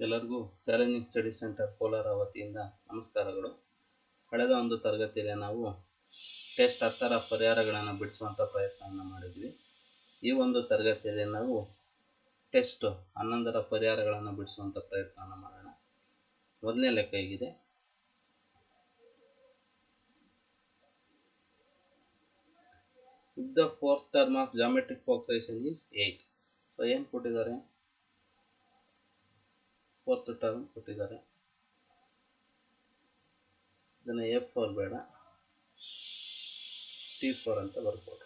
ಎಲ್ಲರಿಗೂ challenging study centre Kolar ವತಿಯಿಂದ ನಮಸ್ಕಾರಗಳು. ಕಳೆದ ಒಂದು ತರಗತಿಯಲ್ಲಿ ನಾವು ಟೆಸ್ಟ್ ಹತ್ತರ ಪರಿಹಾರಗಳನ್ನು ಬಿಡಿಸುವಂಥ ಪ್ರಯತ್ನವನ್ನು ಮಾಡಿದ್ವಿ. ಈ ಒಂದು ತರಗತಿಯಲ್ಲಿ ನಾವು ಟೆಸ್ಟ್ ಹನ್ನೊಂದರ ಪರಿಹಾರಗಳನ್ನು ಬಿಡಿಸುವಂಥ ಪ್ರಯತ್ನವನ್ನು ಮಾಡೋಣ. ಮೊದಲನೇ ಲೆಕ್ಕ ಹೀಗಿದೆ. If the fourth term of geometric progression is eight so ಏನು ಕೊಟ್ಟಿದ್ದಾರೆ? ಫೋರ್ತ್ ಟರ್ಮ್ ಕೊಟ್ಟಿದ್ದಾರೆ ಇದನ್ನು ಎಫ್ ಫೋರ್ ಬೇಡ ಟಿ ಫೋರ್ ಅಂತ ಬರ್ಬೋದು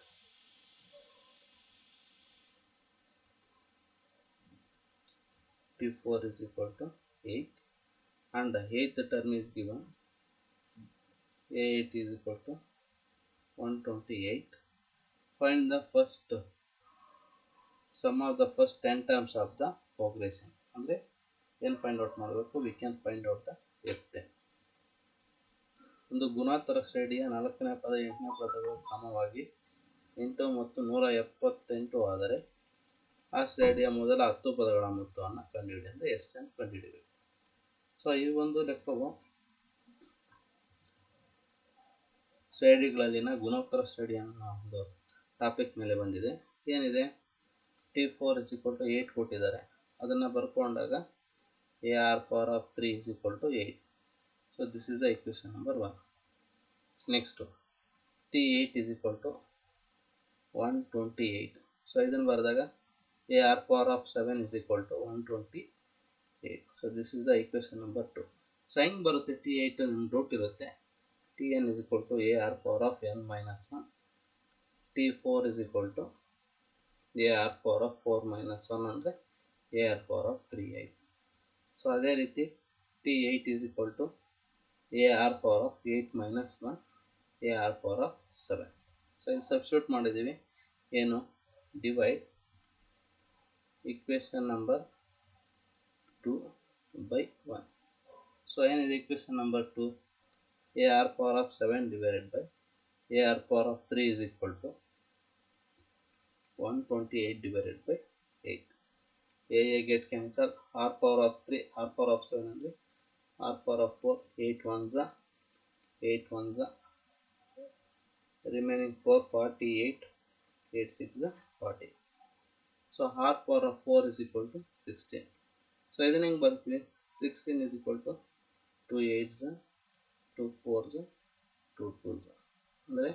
T four is equal to eight and the eighth term is given a8 is equal to 128 find the first sum of the first 10 terms of the progression ಅಂದರೆ ಏನು find out ಮಾಡಬೇಕು? We can find out the S ten ಒಂದು ಗುಣಾತರ ಶ್ರೇಣಿಯ ನಾಲ್ಕನೇ ಪದ ಎಂಟನೇ ಪದಗಳು ಕ್ರಮವಾಗಿ ಎಂಟು ಮತ್ತು ನೂರ ಎಪ್ಪತ್ತೆಂಟು ಆದರೆ ಆ ಶ್ರೇಣಿಯ ಮೊದಲ ಹತ್ತು ಪದಗಳ ಮೊತ್ತವನ್ನು ಕಂಡುಹಿಡಿ ಅಂದರೆ ಎಸ್ ಟೆನ್ ಕಂಡುಹಿಡಿಬೇಕು. ಸೊ ಈ ಒಂದು ಲೆಕ್ಕವು ಶ್ರೇಣಿಗಳಲ್ಲಿನ ಗುಣೋತ್ತರ ಶ್ರೇಣಿ ಅನ್ನೋ ಒಂದು ಟಾಪಿಕ್ ಮೇಲೆ ಬಂದಿದೆ. ಏನಿದೆ? T four is equal to eight ಕೊಟ್ಟಿದ್ದಾರೆ. ಅದನ್ನು ಬರ್ಕೊಂಡಾಗ A R for of three is equal to eight so this is the equation number one next T eight is equal to one twenty eight so ಇದನ್ನು ಬರೆದಾಗ A R power of seven is equal to one twenty eight so this is the equation number two so ಹೆಂಗೆ ಬರುತ್ತೆ T eight root ಇರುತ್ತೆ? T N is equal to A R power of N minus one T four is equal to A R power of four minus one ಅಂದರೆ A R power of three ಆಯಿತು so ಅದೇ ರೀತಿ T eight is equal to A R power of eight minus one A R power of seven so ಇಲ್ಲಿ substitute ಮಾಡಿದ್ದೀವಿ ಏನು divide equation number 2 by 1. So n is equation number 2 a r power of 7 divided by a r power of 3 is equal to 128 divided by 8. a a get cancel r power of 3 r power of 7 ಅಂದರೆ r power of 4 8 ones 8 ones remaining 4 48 8 6 40 so r power of 4 is equal to 16 so ಇದನ್ನ ಹೆಂಗೆ ಬರ್ತೀವಿ sixteen is equal to two eights two fours two twos ಅಂದರೆ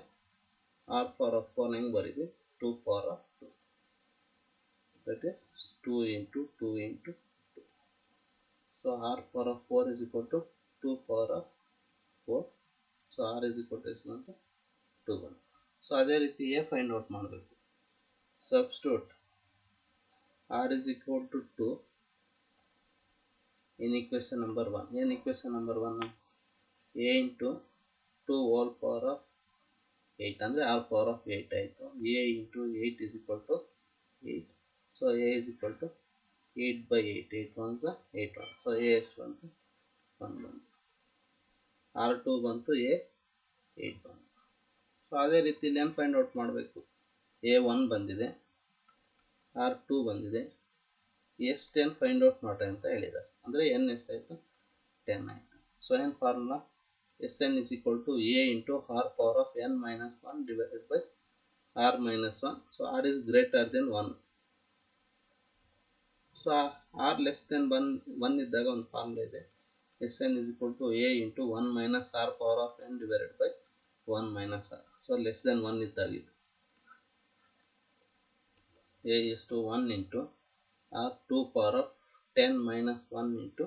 R power of four ಹೆಂಗೆ ಬರೀತೀವಿ to power of two that is two into two into two so R power of four is equal to two power of four so R is equal to ಎಷ್ಟು ಅಂತ two one so ಅದೇ ರೀತಿ A find out ಮಾಡಬೇಕು. Substitute R is equal to two in equation number 1 in equation number 1 a into 2 whole power of 8 ಅಂದರೆ R power of eight ಆಯಿತು. A into 8 is equal to 8 so, a is equal to 8 by 8 8 ones 8 1 so, a ಎಷ್ಟು ಬಂತು 1 ಬಂತು R two ಬಂತು A eight ಬಂತು. So ಅದೇ ರೀತಿ ಇಲ್ಲಿ ಏನು ಫೈಂಡ್ ಔಟ್ ಮಾಡಬೇಕು. ಎ ಒನ್ ಬಂದಿದೆ. ಆರ್ ಟೂ ಬಂದಿದೆ. ಎಸ್ ಟೆನ್ ಫೈಂಡ್ ಔಟ್ ಮಾಡ್ರಿ ಅಂತ ಹೇಳಿದ್ದಾರೆ ಅಂದರೆ ಎನ್ ಎಷ್ಟಾಯಿತು? ಟೆನ್ ಆಯಿತು. ಸೊ ಏನು formula S N is equal to A into R power of N minus one divided by R minus one so R is greater then one so R less then one one ಇದ್ದಾಗ ಒಂದು formula ಇದೆ S N is equal to A into one minus R power of N divided by one minus R so less then one ಇದ್ದಾಗಿದೆ A is to one into or 2 power of 10 minus 1 into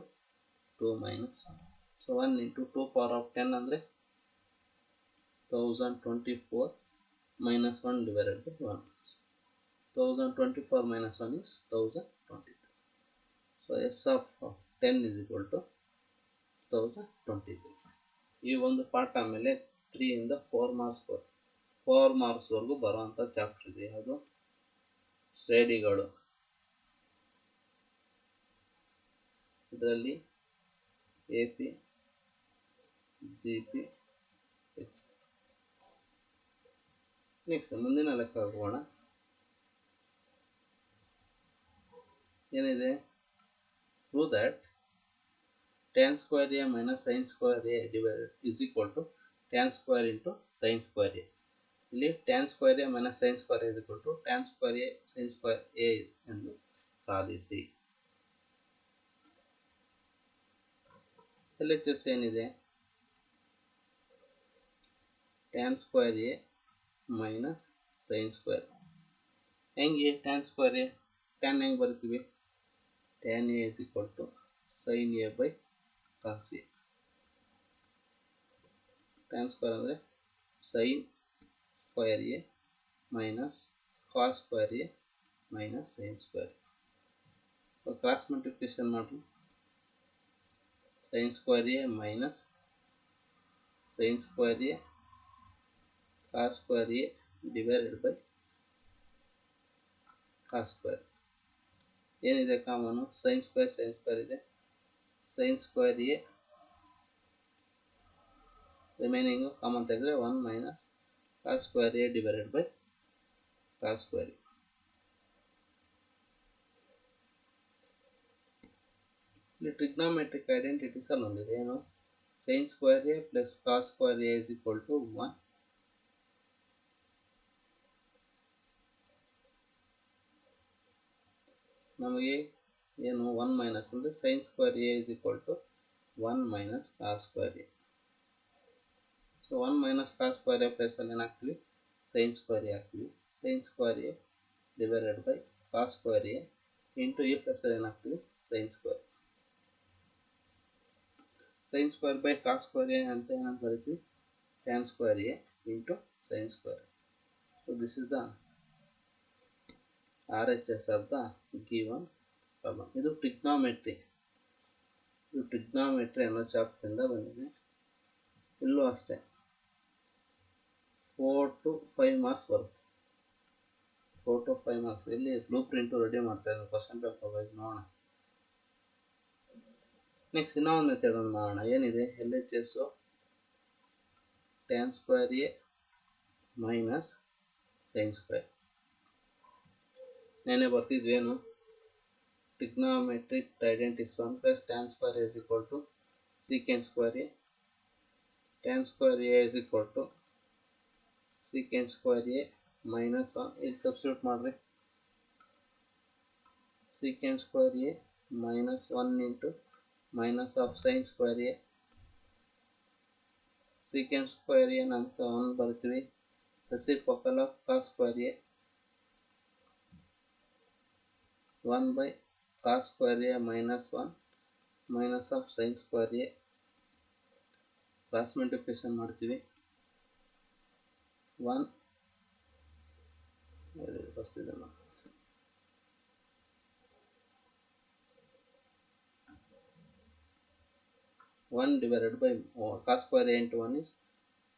2 minus 1. So 1 into 2 four minus 10 ಅಂದರೆ 1024 minus 1 divided by 1. 1024 minus 1 is 1023. So, S of 10 is equal to 1023. ಈ ಒಂದು ಪಾಠ ಆಮೇಲೆ three ಇಂದ four marks ಬರ್ four ಮಾರ್ಕ್ಸ್ವರೆಗೂ ಬರುವಂಥ chapter ಇದೆ. ಅದು ಶ್ರೇಣಿಗಳು. ಇದರಲ್ಲಿ A P G P H next ಮುಂದಿನ ಲೆಕ್ಕ ಹೋಗೋಣ ಏನಿದೆ? Prove that tan square a minus sin square a divided is equal to tan square into sin square a. ಇಲ್ಲಿ tan a A minus sine a is equal to tan square A sine square A ಎಂದು ಸಾಧಿಸಿ L H S ಏನಿದೆ tan square A minus sine square ಹೆಂಗೆ tan square A tan ಹೆಂಗೆ ಬರ್ತೀವಿ tan A is equal to sine A by cos A tan square ಅಂದರೆ sine square A minus cos square A minus sine square cross multiplication ಮಾಡಿ sine square A minus sine square A cos square A divided by cos square ಏನಿದೆ common sine square sine square ಇದೆ. Sine square A remaining common ತೆಗೆದ್ರೆ one minus cos square A divided by cos square ಇಲ್ಲಿ trigonometric identities ಅಲ್ಲಿ ಒಂದಿದೆ ಏನು? Sine square A plus cos square A is equal to one ನಮಗೆ ಏನು one minus ಅಂದರೆ sine square A is equal to one minus cos square A so one minus cos square A ಪ್ಲೇಸಲ್ಲಿ ಏನಾಗ್ತೀವಿ? Sine square A ಹಾಕ್ತೀವಿ sine square A divided by cos square A into ಈ ಪ್ಲೇಸಲ್ಲಿ ಏನಾಗ್ತೀವಿ? Sine square sine square by cos square A ಅಂತ ಏನಂತ ಬರಿತೀವಿ tan square A into sine square so this is the R H S the given problem ಇದು trigonometry ಇದು trigonometry ಅನ್ನೋ ಚಾಪ್ಟರಿಂದ ಬಂದಿದೆ. ಇಲ್ಲೂ ಅಷ್ಟೇ. ಫೋರ್ ಟು ಫೈವ್ ಮಾರ್ಕ್ಸ್ ಬರುತ್ತೆ. ಫೋರ್ ಟು ಫೈವ್ ಮಾರ್ಕ್ಸ್ ಇಲ್ಲಿ ಬ್ಲೂ ಪ್ರಿಂಟು ರೆಡಿ ಮಾಡ್ತಾ ಇದ್ದಾರೆ. ಕ್ವಶನ್ ಪೇಪರ್ ವೈಸ್ ನೋಡೋಣ. ನೆಕ್ಸ್ಟ್ ಇನ್ನೂ ಒಂದು ಮೆಥಡ್ ಒಂದು ಮಾಡೋಣ. ಏನಿದೆ? L H S tan square A minus sine square ನೆನೆ ಬರ್ತಿದ್ವಿ, ಏನು? Trigonometric identities one plus tan square is equal to secant square A tan square A is equal to secant square A minus one ಇಲ್ಲಿ substitute ಮಾಡಿರಿ. Secant square A minus one into minus of sine square A secant square and ಅಂತ one ಬರ್ತೀವಿ reciprocal of cos square A one by cos square A minus one minus of sine square A cross multiplication ಮಾಡ್ತೀವಿ. One ಬರ್ತಿದೆ one divided by cos square A into one is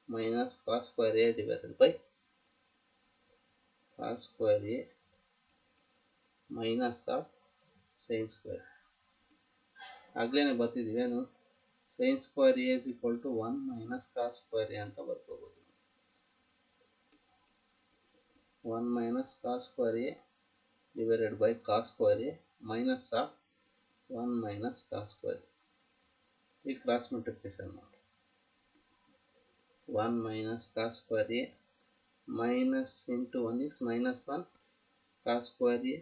minus cos square A divided by cos square A minus of sine square ಆಗ್ಲೇ ಬರ್ತಿದ್ದೀವಿ ಏನು? Sine square A is equal to one minus cos square A ಅಂತ ಬರ್ಕೋಬೋದು. One minus cos square A divided by cos square A minus of one minus cos square ಈ cross multiplication ಮಾಡಿ. One minus cos square A minus into one is minus one cos square A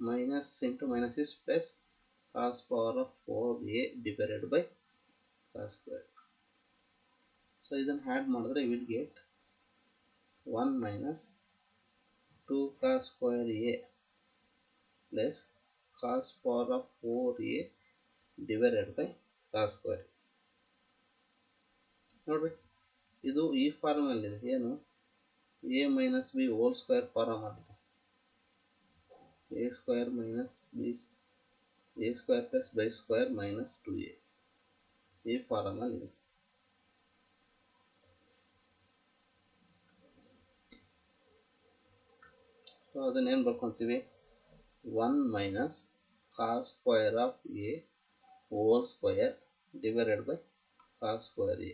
minus into minus is plus cos power of 4a divided by cos square. So, ಇದನ್ನು add ಮಾಡಿದ್ರೆ will get one minus two cos square A plus cos power of four A divided by cos square ನೋಡ್ರಿ, ಇದು ಈ ಫಾರ್ಮಲ್ಲಿದೆ ಏನು? A minus B whole square form ಆಗಿದೆ a square minus b a square plus b square minus 2a ಈ farm ಅಲ್ಲಿ ಇದೆ so ಅದನ್ನೇನು ಬರ್ಕೊತೀವಿ? One minus cos square of A whole square divided by cos square A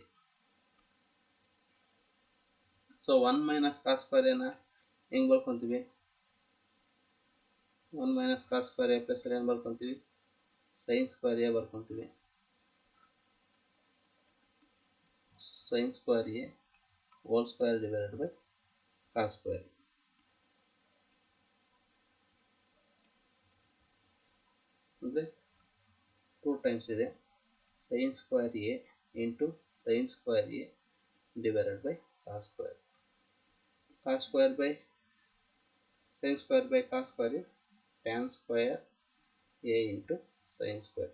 so one minus cos square ಏನ? ಹೆಂಗೆ ಬರ್ಕೊತೀವಿ? One minus cos square A plus and बर्कती sine square A बर्कती sine square A whole square divide by cos square अब two times sine square A into sine square divide by cos square cos square by sine square by cos square is tan square a into sin square.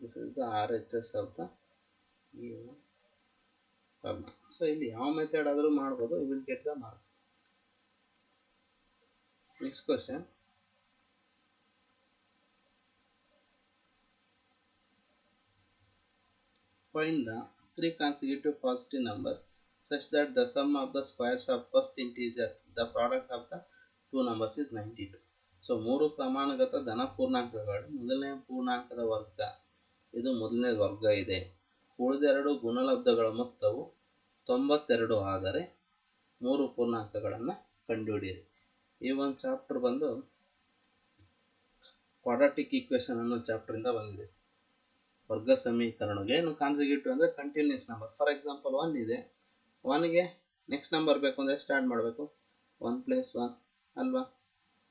This is the RHS of the given problem. So ಇಲ್ಲಿ ಯಾವ method ಆದರೂ ಮಾಡ್ಬೋದು you will get the marks next question find the three consecutive positive numbers such that the sum of the squares of first integer the product of the two numbers is 92 so ಮೂರು ಪ್ರಮಾಣಗತ ಧನ ಪೂರ್ಣಾಂಕಗಳು. ಮೊದಲನೇ ಪೂರ್ಣಾಂಕದ ವರ್ಗ. ಇದು ಮೊದಲನೇ ವರ್ಗ ಇದೆ. ಉಳಿದೆರಡು ಗುಣಲಬ್ಧಗಳ ಮೊತ್ತವು ತೊಂಬತ್ತೆರಡು ಆದರೆ ಮೂರು ಪೂರ್ಣಾಂಕಗಳನ್ನು ಕಂಡುಹಿಡಿಯಿರಿ. ಈ ಒಂದು ಚಾಪ್ಟರ್ ಬಂದು ಕ್ವಾಡ್ರಾಟಿಕ್ ಈಕ್ವೇಶನ್ ಅನ್ನೋ ಚಾಪ್ಟರಿಂದ ಬಂದಿದೆ. ವರ್ಗ ಸಮೀಕರಣ ಏನು ಕಾನ್ಸಿಕ್ಯೂಟಿವ್ ಅಂದರೆ continuous number for example one ಇದೆ. ಒನ್ಗೆ ನೆಕ್ಸ್ಟ್ ನಂಬರ್ ಬೇಕು ಅಂದರೆ ಸ್ಟಾರ್ಟ್ ಮಾಡಬೇಕು. ಒನ್ ಪ್ಲಸ್ ಒನ್ ಅಲ್ವಾ?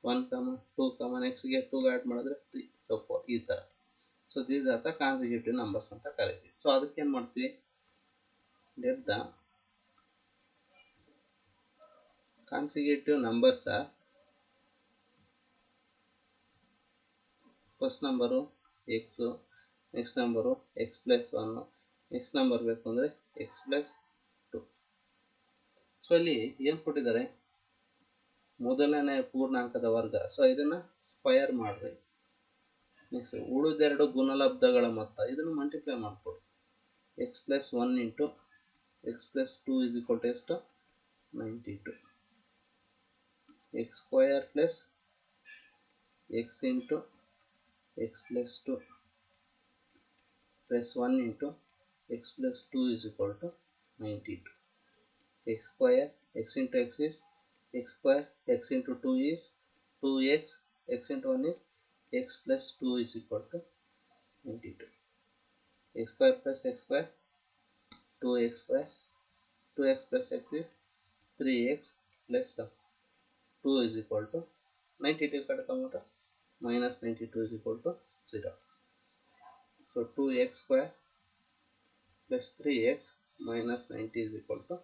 ಒನ್ ಕಮ ಟೂ ಕಮ ನೆಕ್ಸ್ಟ್ಗೆ ಟೂ ಆ್ಯಡ್ ಮಾಡಿದ್ರೆ ತ್ರೀ ಸೊ ಫೋರ್ ಈ ಥರ so these are the consecutive numbers ಅಂತ ಕರಿತೀವಿ. ಸೊ ಅದಕ್ಕೆ ಏನು ಮಾಡ್ತೀವಿ? Let the consecutive numbers first number X next number X plus one next number ಬೇಕು ಅಂದರೆ ಎಕ್ಸ್ ಪ್ಲಸ್ ಟು ಸೊ ಇಲ್ಲಿ ಏನು ಕೊಟ್ಟಿದ್ದಾರೆ? ಮೊದಲನೇ ಪೂರ್ಣಾಂಕದ ವರ್ಗ. ಸೊ ಇದನ್ನ ಸ್ಕ್ವಯರ್ ಮಾಡ್ರಿ. ನೆಕ್ಸ್ಟ್ ಉಳಿದೆರಡು ಗುಣಲಬ್ಧಗಳ ಮೊತ್ತ. ಇದನ್ನು ಮಲ್ಟಿಪ್ಲೈ ಮಾಡಿಕೊಡಿ. X plus one into X plus two is equal to ಎಷ್ಟು? Ninety two X square plus X into X plus two plus 1 into x plus 2 is equal to 92 x square, x into x is x square x into 2 is 2x x into 1 is x plus 2 is equal to 92 x square plus x square 2x square 2x plus x is 3x plus 2 is equal to 92 ಕಡೆ ತಗೊಂಡ್ರೆ minus 92 is equal to 0 So 2x square plus 3x minus 90 is equal to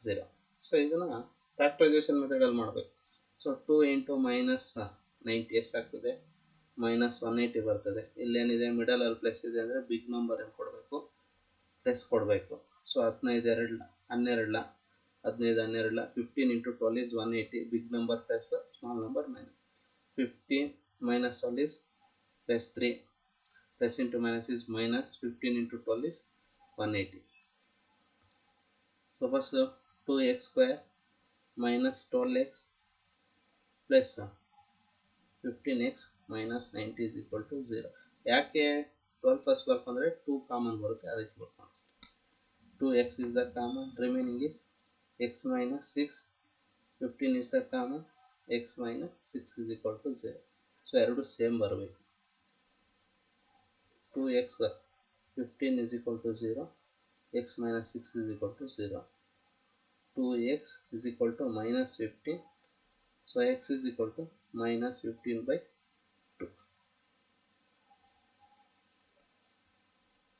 0. So ಇದನ್ನು factorisation ಮೆಥಡಲ್ಲಿ ಮಾಡಬೇಕು. So two into minus ninety ಎಷ್ಟಾಗ್ತದೆ minus one eighty ಬರ್ತದೆ. ಇಲ್ಲೇನಿದೆ ಮಿಡಲಲ್ಲಿ plus ಇದೆ ಅಂದರೆ ಬಿಗ್ ನಂಬರ್ ಏನು ಕೊಡಬೇಕು. ಪ್ಲಸ್ ಕೊಡಬೇಕು. ಸೊ ಹದಿನೈದು ಎರಡು ಹನ್ನೆರಡಲ್ಲ ಹದಿನೈದು ಹನ್ನೆರಡಲ್ಲ fifteen into twelve is one eighty big number plus small number minus fifteen minus twelve is plus three plus into minus is minus 15 into 12 is 180 so first uh, 2x square minus 12x plus uh, 15x minus 90 is equal to 0 ಯಾಕೆ twelve first ಬರ್ಕೊಂಡ್ರೆ two common ಬರುತ್ತೆ ಅದಕ್ಕೆ ಬರ್ಕೊಂಡು two x is the common remaining is x minus six fifteen is the common x minus six is equal to zero so ಎರಡು same ಬರಬೇಕು. 2x 15 is equal to 0 x minus 6 is equal to 0 2x is equal to minus 15 so, x is equal to minus 15 by 2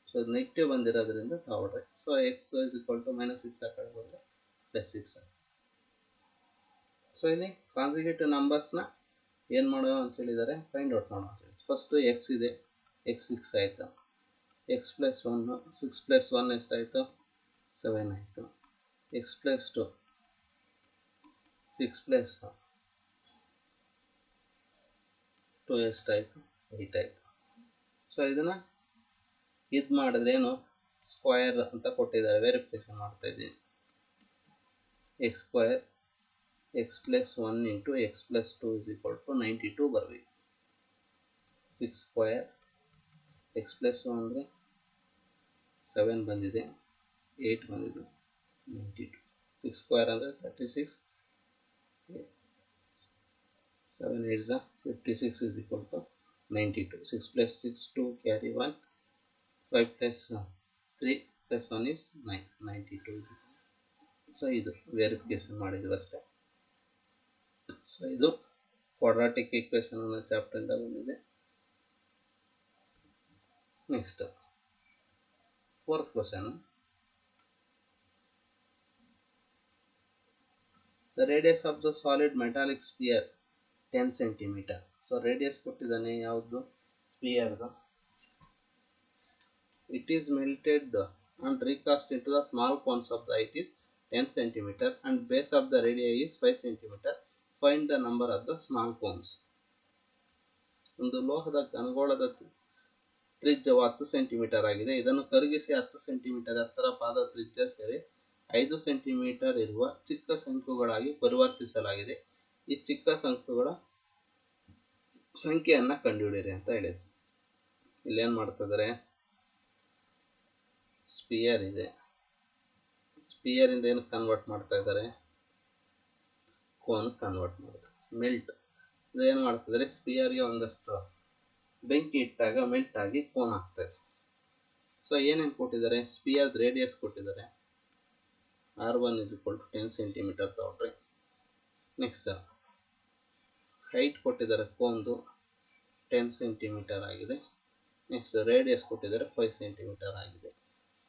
so negative ಬಂದಿರೋದ್ರಿಂದ ತಗೊಳ್ರಿ so x is equal to minus six ಆ ಕಡೆ ಬಂದರೆ plus six so ಇಲ್ಲಿ consecutive ನಂಬರ್ಸ್ನ ಏನು ಮಾಡೋಣ ಅಂತ ಹೇಳಿದ್ದಾರೆ ಫೈಂಡ್ ಔಟ್ ಮಾಡೋ ಅಂತ ಹೇಳಿ ಫಸ್ಟು ಎಕ್ಸ್ ಇದೆ. ಎಕ್ಸ್ ಸಿಕ್ಸ್ ಆಯಿತು. X plus one six plus one ಎಷ್ಟಾಯಿತು? ಸೆವೆನ್ ಆಯಿತು. X plus two six plus two ಎಷ್ಟಾಯಿತು ಏಯ್ಟ್ ಆಯಿತು ಸೊ ಇದನ್ನು ಇದು ಮಾಡಿದ್ರೆ ಏನು? ಸ್ಕ್ವಯರ್ ಅಂತ ಕೊಟ್ಟಿದ್ದಾರೆ. ವೆರಿಫಿಕೇಶನ್ ಮಾಡ್ತಾ ಇದ್ದೀನಿ. X square x plus one into x plus two is equal to ninety two ಬರಬೇಕು. Six square x plus one ಅಂದರೆ ಸೆವೆನ್ ಬಂದಿದೆ ಏಯ್ಟ್ ಬಂದಿದೆ. ನೈಂಟಿ ಟು ಸಿಕ್ಸ್ ಸ್ಕ್ವೇರ್ ಅಂದರೆ thirty six seven eight ಝ fifty six is equal to ninety two six plus six two carry one five plus three plus one is nine ninety two so ಇದು verification ಮಾಡಿದ್ವಿ ಅಷ್ಟೇ. So ಇದು quadratic equation ಅನ್ನೋ ಚಾಪ್ಟರಿಂದ ಬಂದಿದೆ. Next fourth question the radius of the solid metallic sphere ten centimeter so, radius ಕೊಟ್ಟಿದ್ದಾನೆ ಯಾವುದು? Sphere it is melted and recast into the small cones of the it is ten centimeter and base of the radius is five centimeter find the number of the small cones ಒಂದು ಲೋಹದ ಘನಗೋಳದ ತ್ರಿಜ್ಯವು ಹತ್ತು centimetre ಆಗಿದೆ. ಇದನ್ನು ಕರಗಿಸಿ ಹತ್ತು centimetre ಎತ್ತರ ಪಾದ ತ್ರಿಜ್ಯ ಸೇರಿ ಐದು ಸೆಂಟಿಮೀಟರ್ ಇರುವ ಚಿಕ್ಕ ಶಂಕುಗಳಾಗಿ ಪರಿವರ್ತಿಸಲಾಗಿದೆ. ಈ ಚಿಕ್ಕ ಶಂಕುಗಳ ಸಂಖ್ಯೆಯನ್ನು ಕಂಡುಹಿಡಿಯಿರಿ ಅಂತ ಹೇಳಿದ್ರು. ಇಲ್ಲೇನ್ ಮಾಡ್ತಿದ್ದಾರೆ ಸ್ಪಿಯರ್ ಇದೆ. ಸ್ಪಿಯರಿಂದ ಏನು ಕನ್ವರ್ಟ್ ಮಾಡ್ತಾ ಇದ್ದಾರೆ ಕೋನ್ ಕನ್ವರ್ಟ್ ಮಾಡ್ತಾರೆ ಮೆಲ್ಟ್ ಏನು ಮಾಡ್ತಿದ್ದಾರೆ ಸ್ಪಿಯರ್ಗೆ ಒಂದಷ್ಟು ಬೆಂಕಿ ಇಟ್ಟಾಗ ಮೆಲ್ಟ್ ಆಗಿ ಕೋನ್ ಆಗ್ತದೆ ಸೊ ಏನೇನು ಕೊಟ್ಟಿದ್ದಾರೆ? ಸ್ಪಿಯರ್ ರೇಡಿಯಸ್ ಕೊಟ್ಟಿದ್ದಾರೆ. R one is equal to ten centimetre ತಗೊಳ್ರಿ ನೆಕ್ಸ್ಟ್ ಹೈಟ್ ಕೊಟ್ಟಿದ್ದಾರೆ ಕೋನ್ದು ಟೆನ್ ಸೆಂಟಿಮೀಟರ್ ಆಗಿದೆ. ನೆಕ್ಸ್ಟ್ ರೇಡಿಯಸ್ ಕೊಟ್ಟಿದ್ದಾರೆ ಫೈವ್ ಸೆಂಟಿಮೀಟರ್ ಆಗಿದೆ.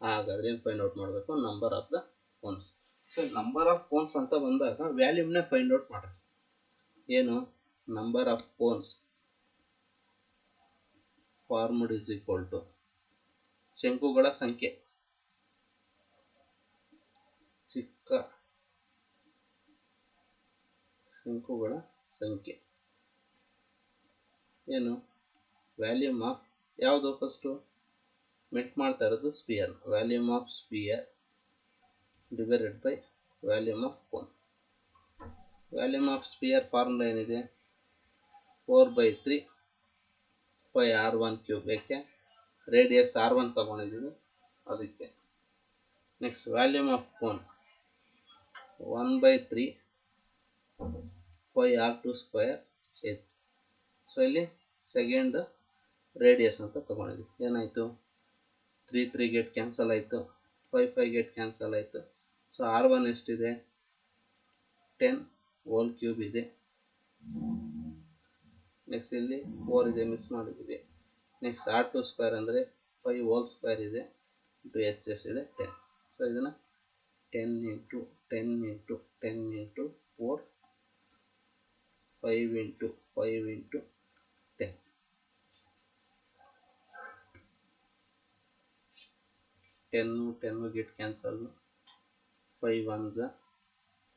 ಹಾಗಾದ್ರೆ ಏನು ಫೈಂಡ್ ಔಟ್ ಮಾಡಬೇಕು? Number of the cones so number of cones ಅಂತ ಬಂದಾಗ ವ್ಯಾಲ್ಯೂಮ್ನೇ ಫೈಂಡ್ ಔಟ್ ಮಾಡಿ ಏನು? Number of cones formed is equal to ಶಂಕುಗಳ ಸಂಖ್ಯೆ. ಶಂಕುಗಳ ಸಂಖ್ಯೆ. ಏನು? ವ್ಯಾಲ್ಯೂಮ್ ಆಫ್ ಯಾವುದು ಫಸ್ಟು ಮೆಟ್ ಮಾಡ್ತಾ ಇರೋದು sphere volume of sphere divided by volume of cone volume of sphere formula ಏನಿದೆ? Four by three pi R one cube ಏಕೆ ರೇಡಿಯಸ್ ಆರ್ ಒನ್ ತಗೊಂಡಿದ್ದೀವಿ. ಅದಕ್ಕೆ. Next volume of cone one by three pi R two square H so ಇಲ್ಲಿ second radius ಅಂತ ತಗೊಂಡಿದ್ವಿ. ಏನಾಯಿತು? Three three get cancel ಆಯಿತು. Five five get cancel ಆಯಿತು. So R one ಎಷ್ಟಿದೆ? ಟೆನ್ ಹೋಲ್ ಕ್ಯೂಬ್ ಇದೆ. ನೆಕ್ಸ್ಟ್ ಇಲ್ಲಿ ಫೋರ್ ಇದೆ ಮಿಸ್ ಮಾಡಿದ್ದೀವಿ. ನೆಕ್ಸ್ಟ್ ಆರ್ ಟು ಸ್ಕ್ವೇರ್ ಅಂದರೆ ಫೈವ್ ಹೋಲ್ ಸ್ಕ್ವೇರ್ ಇದೆ. ಇಂಟು ಎಚ್ ಎಸ್ ಇದೆ ಟೆನ್ ಸೊ ಇದನ್ನು ten into ten into ten into four five into five into ten ten ten get cancel five one ಝ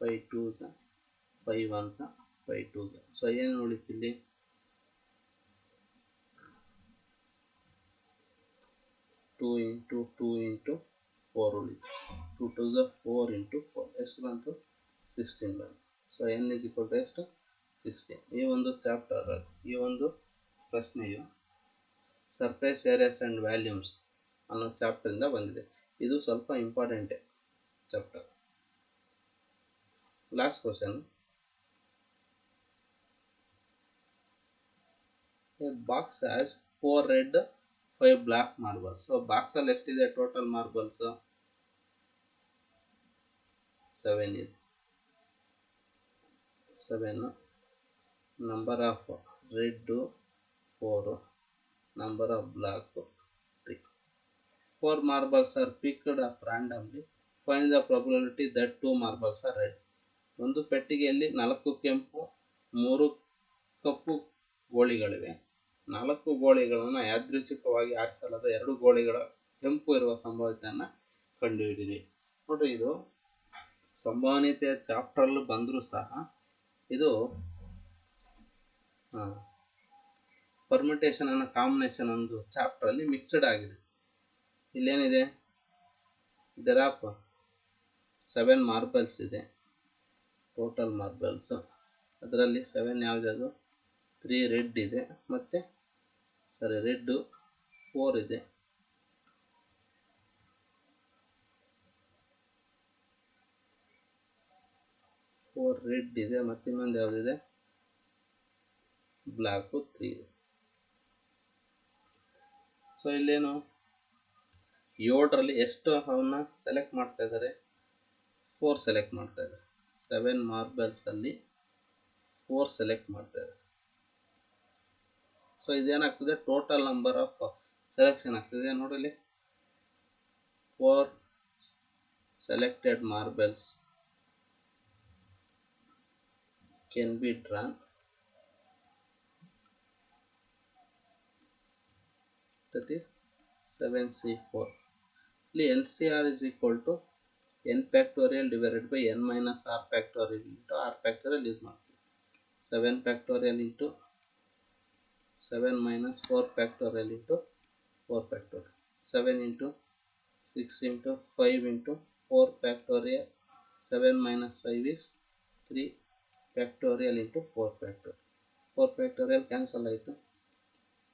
five two ಝ five one ಝ five two ಝ so. ಏನು ಉಳಿತಿಲ್ಲಿ two into two into four ಉಳಿತು. Two two ಝ four into four ಎಷ್ಟು ಬಂತು sixteen ಬಂತು so N is equal to ಎಷ್ಟು ಸಿಕ್ಸ್ಟೀನ್ ಈ ಒಂದು ಚಾಪ್ಟರ್ ಈ ಒಂದು ಪ್ರಶ್ನೆಯು ಸರ್ಫೇಸ್ ಏರಿಯಾಸ್ ಆ್ಯಂಡ್ ವ್ಯಾಲ್ಯೂಮ್ಸ್ ಅನ್ನೋ ಚಾಪ್ಟರಿಂದ ಬಂದಿದೆ. ಇದು ಸ್ವಲ್ಪ ಇಂಪಾರ್ಟೆಂಟೇ chapter last question box has four red five black marbles so ಬಾಕ್ಸಲ್ಲಿ ಎಷ್ಟಿದೆ ಟೋಟಲ್ ಮಾರ್ಬಲ್ಸ್ ಸೆವೆನ್ ಇದೆ seven number of red four number of black three four marbles are picked up randomly find the probability that two marbles are red ಒಂದು ಪೆಟ್ಟಿಗೆಯಲ್ಲಿ ನಾಲ್ಕು ಕೆಂಪು, ಮೂರು ಕಪ್ಪು ಗೋಳಿಗಳಿವೆ. ನಾಲ್ಕು ಗೋಳಿಗಳನ್ನು ಯಾದೃಚ್ಛಿಕವಾಗಿ ಆರಿಸಲಾದ ಎರಡು ಗೋಳಿಗಳ ಕೆಂಪು ಇರುವ ಸಂಭಾವ್ಯತೆಯನ್ನು ಕಂಡುಹಿಡಿಯಿರಿ. ನೋಡಿ ಇದು ಸಂಭವನೀಯತೆಯ ಚಾಪ್ಟ್ರಲ್ಲೂ ಬಂದರೂ ಸಹ ಇದು ಪರ್ಮಿಟೇಷನ್ ಅನ್ನೋ ಕಾಂಬಿನೇಷನ್ ಒಂದು ಚಾಪ್ಟ್ರಲ್ಲಿ ಮಿಕ್ಸ್ಡ್ ಆಗಿದೆ. ಇಲ್ಲೇನಿದೆ? ದೆರ್ ಆಫ್ ಸೆವೆನ್ ಮಾರ್ಬಲ್ಸ್ ಇದೆ. ಟೋಟಲ್ ಮಾರ್ಬಲ್ಸ್ ಅದರಲ್ಲಿ ಸೆವೆನ್ ಯಾವುದ್ಯಾವುದು? ತ್ರೀ ರೆಡ್ ಇದೆ. ಮತ್ತು ಸಾರಿ ರೆಡ್ಡು ಫೋರ್ ಇದೆ ಫೋರ್ ರೆಡ್ ಇದೆ, ಮತ್ತು ಇನ್ನೊಂದು ಯಾವುದಿದೆ? ಬ್ಲ್ಯಾಕು ತ್ರೀ ಇದೆ. ಸೊ ಇಲ್ಲೇನು? ಏಳರಲ್ಲಿ ಎಷ್ಟು ಅವನ್ನ ಸೆಲೆಕ್ಟ್ ಮಾಡ್ತಾ ಇದ್ದಾರೆ ಫೋರ್ ಸೆಲೆಕ್ಟ್ ಮಾಡ್ತಾ ಇದ್ದಾರೆ ಸೆವೆನ್ ಮಾರ್ಬಲ್ಸಲ್ಲಿ ಫೋರ್ ಸೆಲೆಕ್ಟ್ ಮಾಡ್ತಾ ಇದ್ದಾರೆ ಸೊ ಇದೇನಾಗ್ತದೆ? ಟೋಟಲ್ ನಂಬರ್ ಆಫ್ ಸೆಲೆಕ್ಷನ್ ಆಗ್ತದೆ ನೋಡಲಿ four selected marbles. Can be drawn that is 7c4 ಇಲ್ಲಿ NCR is equal to n factorial divided by n minus r factorial into r factorial use ಮಾಡ್ತೀವಿ 7 factorial into 7 minus 4 factorial into 4 factorial 7 into 6 into 5 into 4 factorial 7 minus 5 is 3 factorial into 4 factorial 4 factorial cancel ಆಯಿತು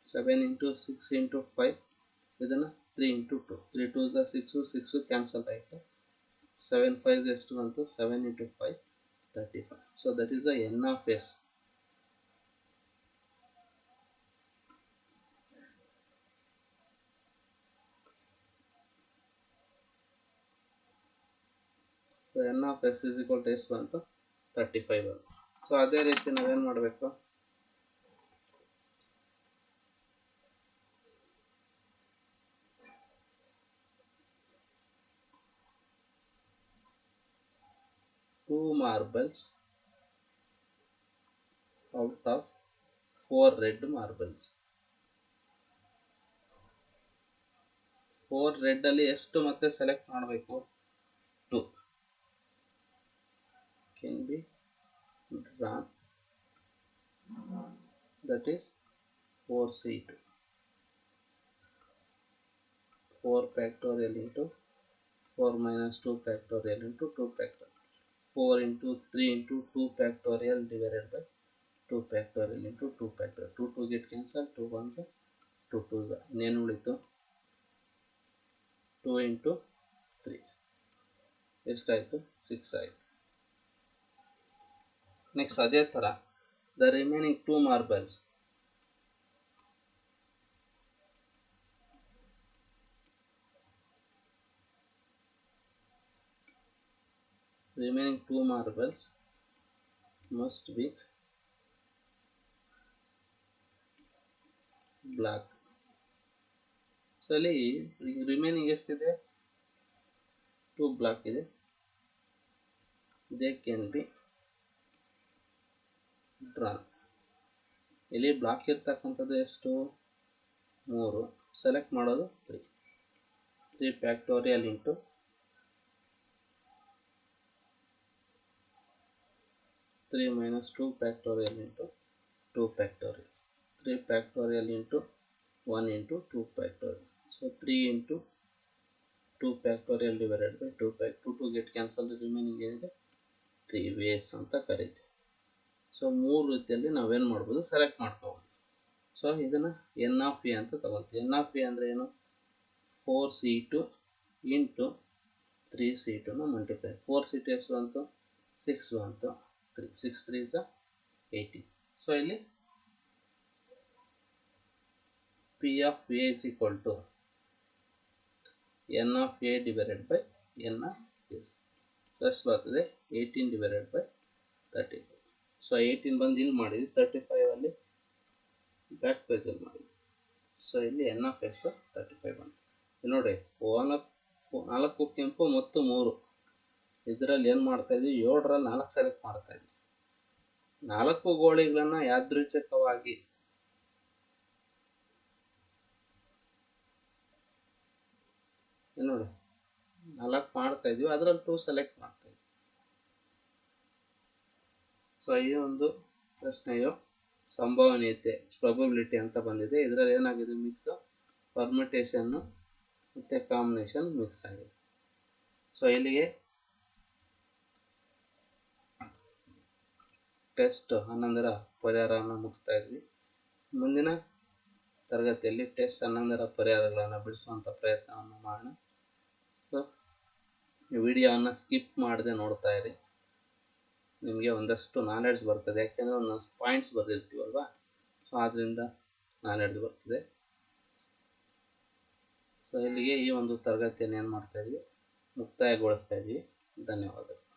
7 into 6 into 5 ಇದನ್ನು 3 into 2 3 2 6 6 cancel ಆಯಿತು 7 5 ಎಷ್ಟು ಬಂತು 7 into 5 35 so that is the n of s so n of s is equal to ಎಷ್ಟು ಬಂತು thirty five so ಅದೇ ರೀತಿ ನಾವೇನು ಮಾಡಬೇಕು? Two marbles out of four red marbles four red ಅಲ್ಲಿ ಎಷ್ಟು ಮತ್ತೆ ಸೆಲೆಕ್ಟ್ ಮಾಡಬೇಕು? Two can be drawn that is 4c2 4 factorial into 4 minus 2 factorial into 2 factorial 4 into 3 into 2 factorial divided by 2 factorial into 2 factorial 2 2 get cancel 2 ones 2 2 ಇನ್ನೇನು ಉಳಿತು 2 into 3 ಎಷ್ಟಾಯಿತು 6 ಆಯಿತು next ಅದೇ ಥರ the remaining two marbles remaining two marbles must be black so ಅಲ್ಲಿ remaining ಎಷ್ಟಿದೆ two black ಇದೆ they can be drawn ಇಲ್ಲಿ ಬ್ಲಾಕ್ ಇರ್ತಕ್ಕಂಥದ್ದು ಎಷ್ಟು? ಮೂರು. ಸೆಲೆಕ್ಟ್ ಮಾಡೋದು three three factorial into three minus two factorial into two factorial three factorial into one into two factorial so three into two factorial divided by two fac two two get cancel remaining ಏನಿದೆ? Three ways ಅಂತ ಕರಿತೀವಿ. So ಮೂರು ರೀತಿಯಲ್ಲಿ ನಾವೇನು ಮಾಡ್ಬೋದು? Select ಮಾಡ್ಕೋಬೋದು. So ಇದನ್ನು n of A ಅಂತ ತಗೊಳ್ತೀವಿ. ಎನ್ ಆಫ್ ಎ ಅಂದರೆ ಏನು? Four c two into three c ಟುನ multiply four c two x ಬಂತು? ಸಿಕ್ಸ್ ಬಂತು. ತ್ರೀ ಸಿಕ್ಸ್ ತ್ರೀ ಸ ಏಯ್ಟಿ ಸೊ ಇಲ್ಲಿ p of a is equal to n of a divided by n of s plus ಬರ್ತದೆ? Eighteen divided by thirty five so eighteen ಬಂದು ಇಲ್ಲಿ ಮಾಡಿದ್ವಿ. Thirty ಅಲ್ಲಿ back ಪೇಜಲ್ಲಿ ಮಾಡಿದ್ವಿ. ಸೊ ಇಲ್ಲಿ n of s thirty five ಬಂತು ನೋಡಿ, ನಾಲ್ಕು ನಾಲ್ಕು ಕೆಂಪು ಮತ್ತು ಮೂರು. ಇದರಲ್ಲಿ ಏನು ಮಾಡ್ತಾ ಇದ್ವಿ? ಏಳರಲ್ಲಿ ನಾಲ್ಕು ಸೆಲೆಕ್ಟ್ ಮಾಡ್ತಾ ಇದ್ವಿ. ನಾಲ್ಕು ಗೋಳಿಗಳನ್ನ ಯಾದೃಚ್ಛಿಕವಾಗಿ ನೋಡಿ, ನಾಲ್ಕು ಮಾಡ್ತಾ ಇದ್ವಿ. ಅದರಲ್ಲಿ ಟೂ ಸೆಲೆಕ್ಟ್ ಮಾಡ್ತಾ ಇದ್ವಿ ಸೊ ಈ ಒಂದು ಪ್ರಶ್ನೆಯು ಸಂಭವನೀಯತೆ ಪ್ರಾಬಿಲಿಟಿ ಅಂತ ಬಂದಿದೆ. ಇದರಲ್ಲಿ ಏನಾಗಿದೆ? ಮಿಕ್ಸ್ ಪರ್ಮಿಟೇಷನ್ನು ಮತ್ತು ಕಾಂಬಿನೇಷನ್ ಮಿಕ್ಸ್ ಆಗಿದೆ. ಸೊ ಇಲ್ಲಿಗೆ ಟೆಸ್ಟ್ ಹನ್ನೊಂದರ ಪರಿಹಾರವನ್ನು ಮುಗಿಸ್ತಾ ಇದ್ವಿ. ಮುಂದಿನ ತರಗತಿಯಲ್ಲಿ ಟೆಸ್ಟ್ ಹನ್ನೊಂದರ ಪರಿಹಾರಗಳನ್ನು ಬಿಡಿಸುವಂಥ ಪ್ರಯತ್ನವನ್ನು ಮಾಡೋಣ. ಸೊ ವಿಡಿಯೋವನ್ನು ಸ್ಕಿಪ್ ಮಾಡದೆ ನೋಡ್ತಾ ಇರಿ. ನಿಮಗೆ ಒಂದಷ್ಟು ನಾಲೆಡ್ಜ್ ಬರ್ತದೆ. ಯಾಕೆಂದರೆ ಒಂದಷ್ಟು ಪಾಯಿಂಟ್ಸ್ ಬರೆದಿರ್ತೀವಲ್ವಾ ಸೊ ಆದ್ದರಿಂದ ನಾಲೆಡ್ಜ್ ಬರ್ತದೆ. ಸೊ ಇಲ್ಲಿಗೆ ಈ ಒಂದು ತರಗತಿಯನ್ನು ಏನು ಮಾಡ್ತಾ ಇದ್ವಿ? ಮುಕ್ತಾಯಗೊಳಿಸ್ತಾ ಇದ್ವಿ. ಧನ್ಯವಾದಗಳು.